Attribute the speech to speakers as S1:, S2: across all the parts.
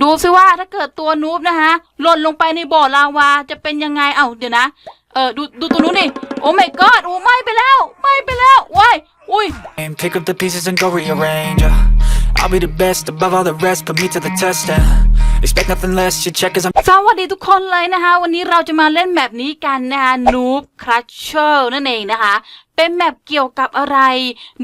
S1: ดูซิว่าถ้าเกิดตัวนูบนะคะหล่นลงไปในบ่อลาวาจะเป็นยังไง เอ้าเดี๋ยวนะ เออดูดูตัวนู้นดิ โอ้ my god โอ้ไหม่ไปแล้วไหม่ไปแล้วว้ายอุ้ย
S2: And pick up the pieces and go rearrange. yeah. I'll be the best above all the rest, put me to the test. And expect nothing less, you check as I'm
S1: สวัสดีทุกคนเลยนะคะ วันนี้เราจะมาเล่นแมปนี้กันนะคะนูบครัชเชอร์นั่นเองนะคะ เป็นแมปเกี่ยวกับอะไร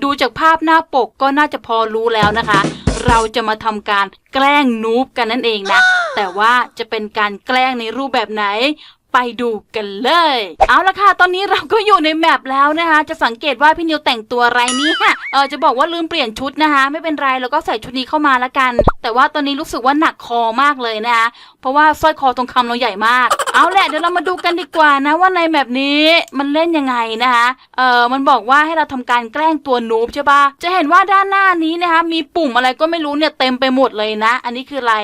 S1: ดูจากภาพหน้าปกก็น่าจะพอรู้แล้วนะคะ เราจะมาทำการแกล้งนูบกันนั่นเองนะ แต่ว่าจะเป็นการแกล้งในรูปแบบไหนไปดูกันเลย เอาละค่ะ ตอนนี้เราก็อยู่ในแมปแล้วนะคะ จะสังเกตว่าพี่นิวแต่งตัวอะไรนี่ยเออจะบอกว่าลืมเปลี่ยนชุดนะคะ ไม่เป็นไรเราก็ใส่ชุดนี้เข้ามาละกัน แต่ว่าตอนนี้รู้สึกว่าหนักคอมากเลยนะคะ เพราะว่าสร้อยคอทองคำเราใหญ่มาก เอาแหละเดี๋ยวเรามาดูกันดีกว่านะว่าในแมปนี้มันเล่นยังไงนะคะ เออมันบอกว่าให้เราทำการแกล้งตัวนูบใช่ปะจะเห็นว่าด้านหน้านี้นะคะ มีปุ่มอะไรก็ไม่รู้เนี่ยเต็มไปหมดเลยนะ อันนี้คืออะไร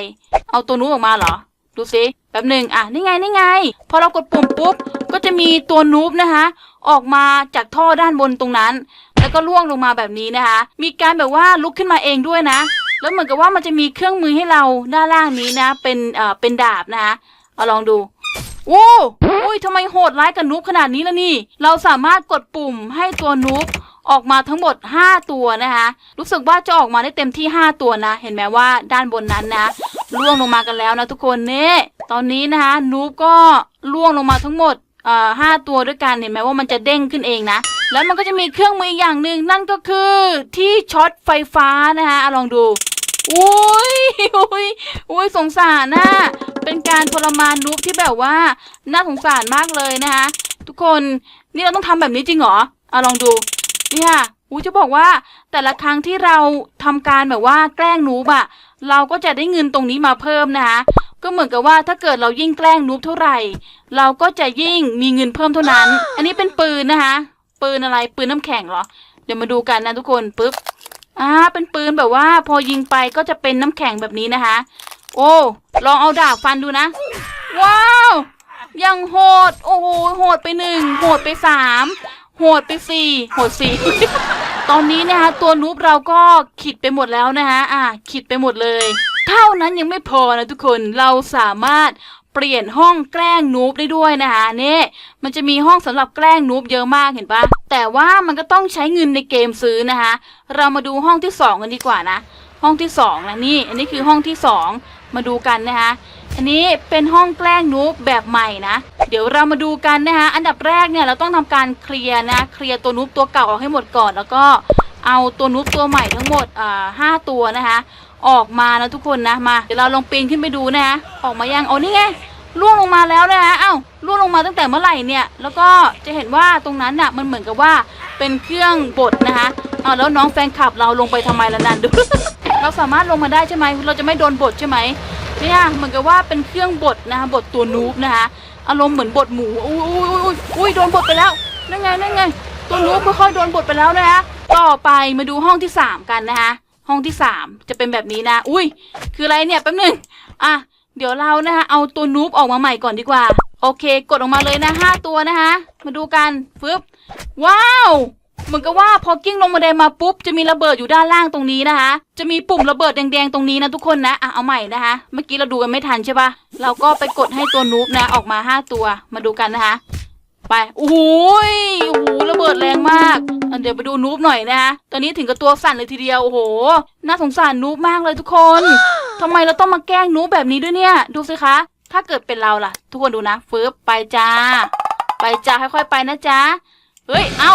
S1: เอาตัวนูบออกมาเหรอ ดูสิ แป๊บหนึ่งอะนี่ไงนี่ไง พอเรากดปุ่มปุ๊บ ก็จะมีตัวนูบนะคะ ออกมาจากท่อด้านบนตรงนั้น แล้วก็ล่วงลงมาแบบนี้นะคะ มีการแบบว่าลุกขึ้นมาเองด้วยนะ แล้วเหมือนกับว่ามันจะมีเครื่องมือให้เราด้านล่างนี้นะ เป็นเอ่อเป็นดาบนะคะเอาลองดูโอ้อุ้ยทำไมโหดร้ายกับนูบขนาดนี้ล่ะนี่ เราสามารถกดปุ่มให้ตัวนูบออกมาทั้งหมด 5 ตัวนะคะ รู้สึกว่าจะออกมาได้เต็มที่ 5 ตัวนะ เห็นไหมว่าด้านบนนั้นนะล่วงลงมากันแล้วนะทุกคนเนี่ ตอนนี้นะคะนูบก็ล่วงลงมาทั้งหมดห้าตัวด้วยกันเห็นไหมว่ามันจะเด้งขึ้นเองนะ แล้วมันก็จะมีเครื่องมืออีกอย่างหนึ่งนั่นก็คือที่ช็อตไฟฟ้านะคะอลองดูอุ้ยอุ้ยอุ้ยสงสารนะเป็นการทรมานนูบที่แบบว่าน่าสงสารมากเลยนะคะทุกคนนี่เราต้องทำแบบนี้จริงเหรออะลองดูเนี่ยอุ้ยจะบอกว่าแต่ละครั้งที่เราทำการแบบว่าแกล้งนูบอะเราก็จะได้เงินตรงนี้มาเพิ่มนะคะ ก็เหมือนกับว่าถ้าเกิดเรายิ่งแกล้งนูบเท่าไหร่ เราก็จะยิ่งมีเงินเพิ่มเท่านั้น อันนี้เป็นปืนนะคะ ปืนอะไรปืนน้ำแข็งเหรอ เดี๋ยวมาดูกันนะทุกคนปึ๊บอ่าเป็นปืนแบบว่า พอยิงไปก็จะเป็นน้ำแข็งแบบนี้นะคะ โอ้ลองเอาดาบฟันดูนะ ว้าวยังโหด โอ้โหโหดไปหนึ่งโหดไปสามโหดไปสี่โหดสี่ตอนนี้นะคะตัวนูบเราก็ขิดไปหมดแล้วนะคะอะขิดไปหมดเลย เท่านั้นยังไม่พอนะทุกคนเราสามารถเปลี่ยนห้องแกล้งนูบได้ด้วยนะคะเนี่มันจะมีห้องสำหรับแกล้งนูบเยอะมากเห็นปะแต่ว่ามันก็ต้องใช้เงินในเกมซื้อนะคะ เรามาดูห้องที่สองกันดีกว่านะ ห้องที่สองนะนี่ อันนี้คือห้องที่สองมาดูกันนะคะอันนี้เป็นห้องแกล้งนูบแบบใหม่นะ เดี๋ยวเรามาดูกันนะคะอันดับแรกเนี่ยเราต้องทำการเคลียร์นะเคลียร์ตัวนูบตัวเก่าออกให้หมดก่อน แล้วก็เอาตัวนูบตัวใหม่ทั้งหมดอ่าห้าตัวนะคะ ออกมานะทุกคนนะมาเดี๋ยวเราลองปีนขึ้นไปดูนะคะออกมายังโอ้นี่ไงล่วงลงมาแล้วนะคะเอ้าล่วงลงมาตั้งแต่เมื่อไหร่เนี่ยแล้วก็จะเห็นว่าตรงนั้นน่ะมันเหมือนกับว่าเป็นเครื่องบดนะคะเอาแล้วน้องแฟนคลับเราลงไปทำไมล่ะนันดูเราสามารถลงมาได้ใช่ไหมเราจะไม่โดนบดใช่ไหมเนี่ยเหมือนกับว่าเป็นเครื่องบดนะคะบดตัวนูบนะคะอารมณ์เหมือนบดหมูอุ้ยอุ้ยอุ้ยอุ้ยโดนบดไปแล้วนั่นไงนั่นไงตัวนูบค่อยๆโดนบดไปแล้วนะคะต่อไปมาดูห้องที่สามกันนะคะ ห้องที่สามจะเป็นแบบนี้นะ อุ้ย คืออะไรเนี่ยแป๊บหนึง อะ เดี๋ยวเรานะคะเอาตัวนูบออกมาใหม่ก่อนดีกว่า โอเค กดออกมาเลยนะห้าตัวนะคะ มาดูกันฟึบว้าวเหมือนกับว่าพอกิ้งลงมาไดมาปุ๊บจะมีระเบิดอยู่ด้านล่างตรงนี้นะคะ จะมีปุ่มระเบิดแดงๆตรงนี้นะทุกคนนะอะเอาใหม่นะคะ เมื่อกี้เราดูกันไม่ทันใช่ปะเราก็ไปกดให้ตัวนูบนะออกมาห้าตัว มาดูกันนะคะ ไปโอ้โหยโอ้โหระเบิดแรงมากเดี๋ยวไปดูนูบหน่อยนะฮะตอนนี้ถึงกับตัวสั่นเลยทีเดียวโอ้โห น่าสงสารนูบมากเลยทุกคนทำไมเราต้องมาแกล้งนูบแบบนี้ด้วยเนี่ย ดูสิคะ ถ้าเกิดเป็นเราล่ะ ทุกคนดูนะฟึบไปจ้า ไปจ้าค่อยๆไปนะจ้าเฮ้ย เอ้า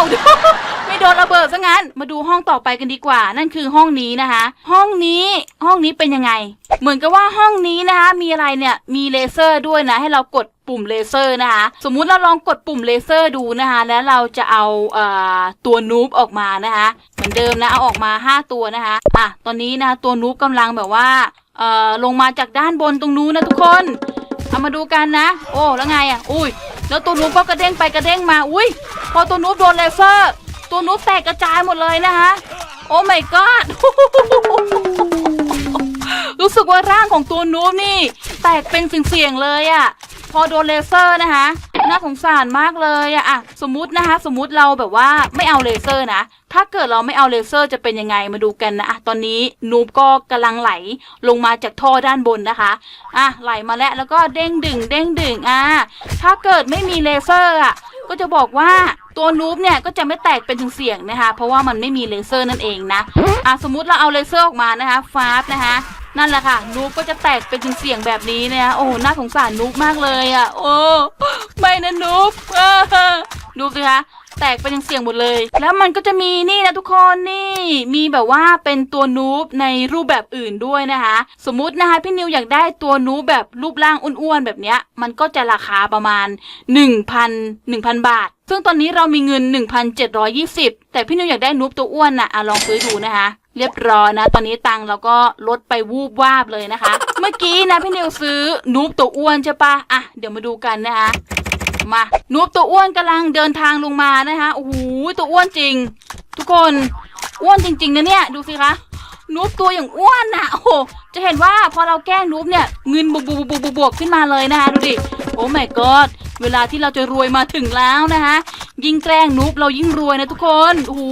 S1: โดนระเบิดซะงั้น มาดูห้องต่อไปกันดีกว่า นั่นคือห้องนี้นะคะ ห้องนี้ห้องนี้เป็นยังไง เหมือนกับว่าห้องนี้นะคะ มีอะไรเนี่ย มีเลเซอร์ด้วยนะ ให้เรากดปุ่มเลเซอร์นะคะ สมมุติเราลองกดปุ่มเลเซอร์ดูนะคะ แล้วเราจะเอาเอ่อตัวนูบออกมานะคะ เหมือนเดิมนะเอาออกมา 5 ตัวนะคะ อะ ตอนนี้นะคะตัวนูบกำลังแบบว่าเอ่อลงมาจากด้านบนตรงนู้นนะทุกคน เอามาดูกันนะ โอ้ แล้วไงอะ อุ้ย แล้วตัวนูบก็กระเด้งไปกระเด้งมา อุ้ย พอตัวนูบโดนเลเซอร์ ตัวนูบแตกกระจายหมดเลยนะคะ โอ้ my god รู้สึกว่าร่างของตัวนูบนี่ แตกเป็นเสียงๆเลยอะ่ะ พอโดนเลเซอร์นะคะน่าสงสารมากเลยอะอะสมมตินะคะ สมมติเราแบบว่าไม่เอาเลเซอร์นะ ถ้าเกิดเราไม่เอาเลเซอร์จะเป็นยังไงมาดูกันนะอะตอนนี้นูบก็กำลังไหลลงมาจากท่อด้านบนนะคะอะไหลมาแล้วแล้วก็เด้งดึงเด้งดึงอะถ้าเกิดไม่มีเลเซอร์อะ ก็จะบอกว่าตัวนูบเนี่ยก็จะไม่แตกเป็นเสียงนะคะ เพราะว่ามันไม่มีเลเซอร์นั่นเองนะอะสมมุติเราเอาเลเซอร์ออกมานะคะฟาสนะคะนั่นแหละค่ะนูบก็จะแตกเป็นเสียงแบบนี้นะคะโอ้หน่าสงสารนูบมากเลยอะ โอ้ไม่นะนูบเออดูสิคะ แตกเป็นเสี่ยงหมดเลย แล้วมันก็จะมีนี่นะทุกคนนี่มีแบบว่าเป็นตัวนูบในรูปแบบอื่นด้วยนะคะ สมมุตินะคะพี่นิวอยากได้ตัวนูบแบบรูปร่างอ้วนๆแบบเนี้ย มันก็จะราคาประมาณ 1,000 1,000 บาท ซึ่งตอนนี้เรามีเงิน 1,720 แต่พี่นิวอยากได้นูบตัวอ้วนน่ะอะลองซื้อดูนะคะเรียบร้อยนะ ตอนนี้ตังเราก็ลดไปวูบวาบเลยนะคะ เมื่อกี้นะพี่นิวซื้อนูบตัวอ้วนใช่ปะอะเดี๋ยวมาดูกันนะคะ มานูบตัวอ้วนกำลังเดินทางลงมานะคะโอ้โหตัวอ้วนจริง ทุกคนอ้วนจริงๆนะเนี่ยดูสิคะนูบตัวอย่างอ้วนน่ะโอ้โหจะเห็นว่าพอเราแกล้งนูบเนี่ยเงินบวกบวกบวกบวกบวกขึ้นมาเลยนะคะดูดิโอ้ my god เวลาที่เราจะรวยมาถึงแล้วนะคะยิ่งแกล้งนูบเรายิ่งรวยนะทุกคนโอ้โห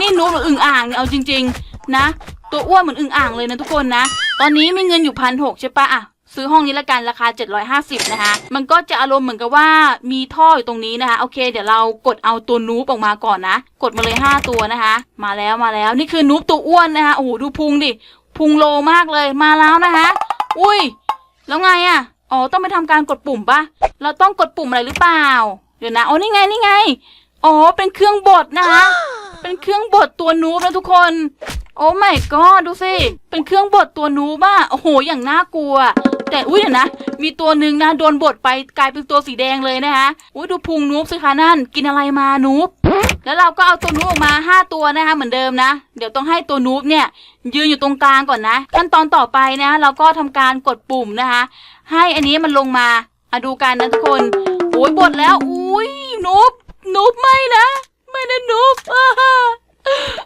S1: นี่นูบหรืออึ่งอ่างเนี่ยเอาจริง ๆ นะ ตัวอ้วนเหมือนอึ่งอ่างเลยนะทุกคนนะ ตอนนี้มีเงินอยู่พันหกใช่ปะอะ ซื้อห้องนี้ละกันราคา 750 นะคะ มันก็จะอารมณ์เหมือนกับว่ามีท่ออยู่ตรงนี้นะคะ โอเค เดี๋ยวเรากดเอาตัวนูบออกมาก่อนนะ กดมาเลย 5 ตัวนะคะ มาแล้วมาแล้วนี่คือนูบตัวอ้วนนะคะ โอ้โหดูพุงดิ พุงโลมากเลย มาแล้วนะคะ อุ้ย แล้วไงอะ่ะ อ๋อ ต้องไปทำการกดปุ่มปะเราต้องกดปุ่มอะไรหรือเปล่า เดี๋ยวนะ อ๋อ นี่ไง นี่ไง อ๋อ เป็นเครื่องบดนะคะ เป็นเครื่องบดตัวนูบนะทุกคนโอ้ไม่ก็ดูสิ เป็นเครื่องบดตัวนูบ้าโอ้โห อย่างน่ากลัว แต่อุ้ยเดี๋ยวนะ มีตัวหนึ่งนะโดนบดไปกลายเป็นตัวสีแดงเลยนะคะอุ้ยดูพุงนูบสิคะนั่น กินอะไรมานูบแล้วเราก็เอาตัวนูบออกมาห้าตัวนะคะเหมือนเดิมนะ เดี๋ยวต้องให้ตัวนูบเนี่ยยืนอยู่ตรงกลางก่อนนะ ขั้นตอนต่อไปนะเราก็ทำการกดปุ่มนะคะ ให้อันนี้มันลงมาอะดูกันนะทุกคนโอ้ยบดแล้วอุ้ยนูบนูบไม่นะ ไม่นะนูบ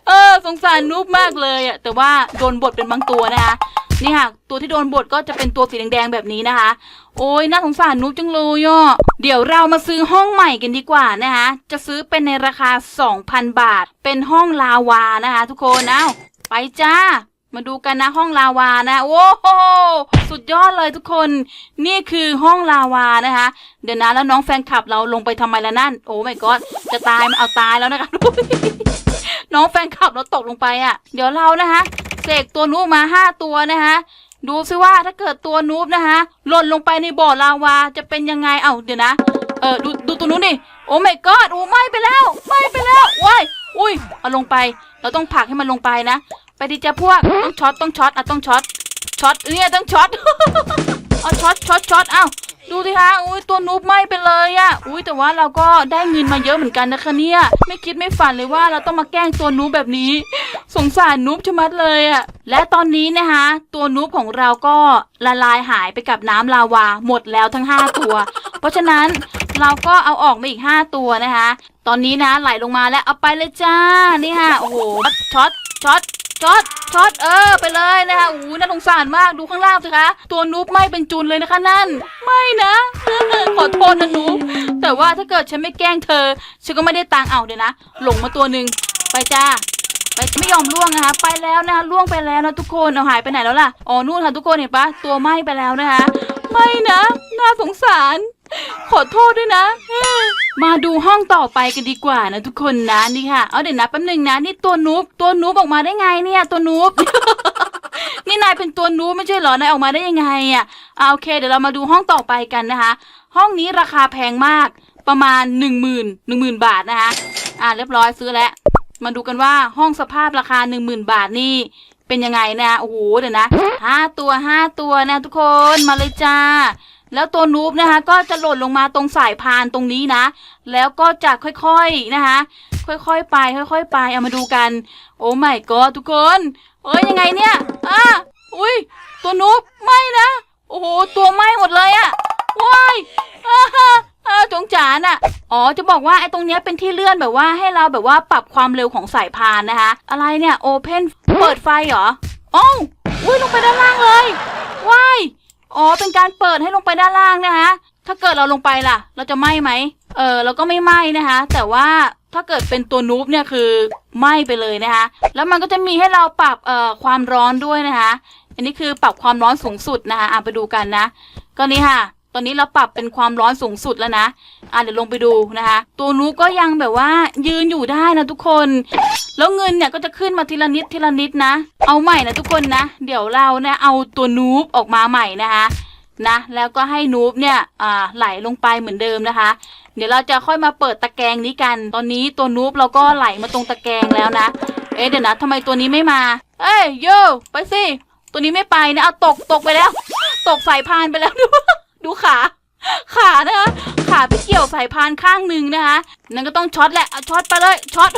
S1: เออสงสารนูบมากเลยอะแต่ว่าโดนบดเป็นบางตัวนะคะ นี่ค่ะ ตัวที่โดนบดก็จะเป็นตัวสีแดงๆแบบนี้นะคะ โอ้ยน่าสงสารนุ๊กจังเลยอะเดี๋ยวเรามาซื้อห้องใหม่กันดีกว่านะคะ จะซื้อเป็นในราคา 2,000 บาท เป็นห้องลาวานะคะ ทุกคนเอาไปจ้ามาดูกันนะห้องลาวานะ โอ้โหสุดยอดเลยทุกคน นี่คือห้องลาวานะคะ เดี๋ยวนะแล้วน้องแฟนคลับเราลงไปทำไมละนั่น โอ้ไม่กอดจะตายมันเอาตายแล้วนะคะน้องแฟนคลับเราตกลงไปอะ เดี๋ยวเรานะคะ เสกตัวนูบมาห้าตัวนะคะดูซิว่าถ้าเกิดตัวนูบนะคะหล่นลงไปในบ่อลาวาจะเป็นยังไงเอ้าเดี๋ยวนะเออดูดูตัวนู้นดิโอ้ไม่กอดโอ้ไม่ไปแล้วไม่ไปแล้วว้ายอุ้ยเอาลงไป เราต้องผลักให้มันลงไปนะ ไปดิจ้าพวกต้องช็อตต้องช็อตอะต้องช็อตช็อตเนี่ยต้องช็อตเอาช็อตช็อตช็อตเอ้า ดูสิคะอุ้ยตัวนูบไหม้ไปเลยอะอุ้ยแต่ว่าเราก็ได้เงินมาเยอะเหมือนกันนะคะเนี่ย ไม่คิดไม่ฝันเลยว่าเราต้องมาแกล้งตัวนูบแบบนี้ สงสารนูบชะมัดเลยอะและตอนนี้นะคะ ตัวนูบของเราก็ละลายหายไปกับน้ำลาวาหมดแล้วทั้ง 5 ตัว เพราะฉะนั้นเราก็เอาออกมาอีก 5 ตัวนะคะ ตอนนี้นะไหลลงมาแล้วเอาไปเลยจ้านี่ค่ะโอ้โหช็อตช็อต ช็อตช็อตเออ ไปเลยนะคะโอ้น่าสงสารมากดูข้างล่างสิคะ ตัวนูบไม่เป็นจุนเลยนะคะนั่น ไม่นะขอโทษนะนูบแต่ว่าถ้าเกิดฉันไม่แกล้งเธอ ฉันก็ไม่ได้ตังเอาเดี๋ยวนะ หลงมาตัวหนึ่งไปจ้าไปไม่ยอมล่วงนะคะ ไปแล้วนะคะล่วงไปแล้วนะทุกคนเอาหายไปไหนแล้วล่ะอ๋อนู่นค่ะทุกคนเห็นปะตัวไหม้ไปแล้วนะคะ ไม่นะ น่าสงสาร ขอโทษด้วยนะมาดูห้องต่อไปกันดีกว่านะทุกคนนะนี่ค่ะ เอาเดี๋ยวนะแป๊บหนึงนะนี่ตัวนูบตัวนูบออกมาได้ไงเนี่ยตัวนูบ นี่นายเป็นตัวนูบไม่ใช่เหรอนายออกมาได้ยังไงอะเอาโอเค เดี๋ยวเรามาดูห้องต่อไปกันนะคะ ห้องนี้ราคาแพงมากประมาณหนึ่งหมื่นหนึ่งหมื่นบาทนะคะ อ่าเรียบร้อยซื้อแล้วมาดูกันว่าห้องสภาพราคาหนึ่งหมื่นบาทนี่เป็นยังไงนะโอ้โหเดี๋ยวนะห้าตัวห้าตัวนะทุกคนมาเลยจ้า แล้วตัวนูบนะคะก็จะหล่นลงมาตรงสายพานตรงนี้นะ แล้วก็จะค่อยๆนะคะ ค่อยๆไป ค่อย ๆ ไปเอามาดูกัน โอ้ไม่ก็ทุกคนเอ้ยยังไงเนี่ยอะอุ้ยตัวนูบไม่นะโอ้โหตัวไหม้หมดเลยอะว้ายอ่าฮะอ่าจงจานอะอ๋อจะบอกว่าไอ้ตรงเนี้ยเป็นที่เลื่อนแบบว่าให้เราแบบว่าปรับความเร็วของสายพานนะคะ อะไรเนี่ยโอเพนเปิดไฟเหรออ้าวอุ้ยลงไปด้านล่างเลยว้าย อ๋อ เป็นการเปิดให้ลงไปด้านล่างนะคะ ถ้าเกิดเราลงไปล่ะ เราจะไหม้ไหม เออเราก็ไม่ไหม้นะคะ แต่ว่าถ้าเกิดเป็นตัวนูบเนี่ยคือไหม้ไปเลยนะคะ แล้วมันก็จะมีให้เราปรับเอ่อความร้อนด้วยนะคะ อันนี้คือปรับความร้อนสูงสุดนะคะอะไปดูกันนะ ก็นี่ค่ะ ตอนนี้เราปรับเป็นความร้อนสูงสุดแล้วนะ อะเดี๋ยวลงไปดูนะคะ ตัวนูก็ยังแบบว่ายืนอยู่ได้นะทุกคน แล้วเงินเนี่ยก็จะขึ้นมาทีละนิดทีละนิดนะ เอาใหม่นะทุกคนนะ เดี๋ยวเราเนี่ยเอาตัวนูบออกมาใหม่นะคะนะแล้วก็ให้นูบเนี่ยอ่าไหลลงไปเหมือนเดิมนะคะ เดี๋ยวเราจะค่อยมาเปิดตะแกรงนี้กัน ตอนนี้ตัวนูบเราก็ไหลมาตรงตะแกรงแล้วนะ เอ๊ะเดี๋ยวนะทำไมตัวนี้ไม่มา เอ้ยโยไปสิตัวนี้ไม่ไปนะเอาตกตกไปแล้ว ตกสายพานไปแล้วดูดูขา ขานะคะขาไปเกี่ยวสายพานข้างหนึ่งนะคะนั่นก็ต้องช็อตแหละเอาช็อตไปเลยช็อต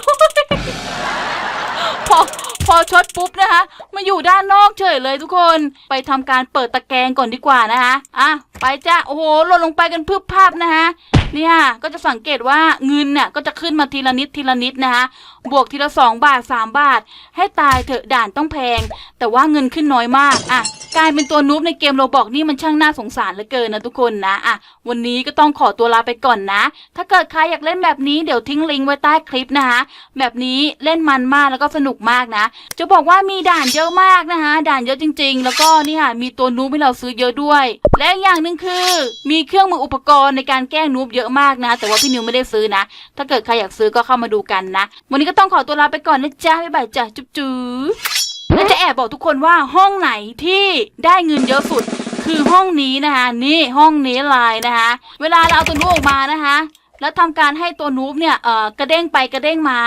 S1: พอพอช็อตปุ๊บนะคะมาอยู่ด้านนอกเฉยเลยทุกคนไปทำการเปิดตะแกรงก่อนดีกว่านะคะอะไปจ้าโอ้โหหล่นลงไปกันพึบภาพนะคะเนี่ยก็จะสังเกตว่าเงินเนี่ยก็จะขึ้นมาทีละนิดทีละนิดนะคะบวกทีละสองบาทสามบาท ให้ตายเถอะด่านต้องแพง แต่ว่าเงินขึ้นน้อยมากอะ กลายเป็นตัวนูบในเกมโรบอกนี่มันช่างน่าสงสารเหลือเกินนะทุกคนนะอะวันนี้ก็ต้องขอตัวลาไปก่อนนะ ถ้าเกิดใครอยากเล่นแบบนี้เดี๋ยวทิ้งลิงก์ไว้ใต้คลิปนะคะแบบนี้เล่นมันมากแล้วก็สนุกมากนะ จะบอกว่ามีด่านเยอะมากนะคะด่านเยอะจริง ๆ แล้วก็นี่ค่ะมีตัวนูบให้เราซื้อเยอะด้วย และอีกอย่างหนึ่งคือ มีเครื่องมืออุปกรณ์ในการแกล้งนูบเยอะมากนะ แต่ว่าพี่นิวไม่ได้ซื้อนะ ถ้าเกิดใครอยากซื้อก็เข้ามาดูกันนะ วันนี้ก็ต้องขอตัวลาไปก่อนนะจ๊ะบ๊ายบายจ้ะจุ๊บจุ๊บ และจะแอบบอกทุกคนว่าห้องไหนที่ได้เงินเยอะสุด คือห้องนี้นะคะ นี่ห้องนี้ลายนะคะ เวลาเราเอาตัวนูบออกมานะคะ แล้วทำการให้ตัวนูบเนี่ยเอ่อกระเด้งไปกระเด้งมา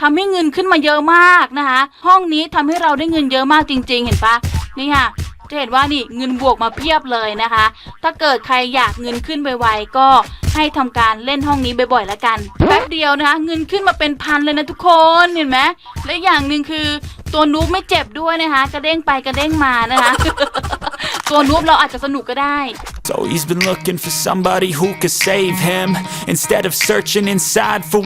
S1: ทำให้เงินขึ้นมาเยอะมากนะคะ ห้องนี้ทำให้เราได้เงินเยอะมากจริง ๆ เห็นปะนี่ค่ะจะเห็นว่านี่เงินบวกมาเพียบเลยนะคะ ถ้าเกิดใครอยากเงินขึ้นไวๆก็ให้ทำการเล่นห้องนี้บ่อยๆแล้วกัน แป๊บเดียวนะคะ เงินขึ้นมาเป็นพันเลยนะทุกคน เห็นไหมและอย่างหนึ่งคือ ตัวนูบไม่เจ็บด้วยนะคะ กระเด้งไปกระเด้งมานะคะ ตัวนูบเราอาจจะสนุกก็ได้
S2: So he's been looking for somebody who could save him instead of searching inside for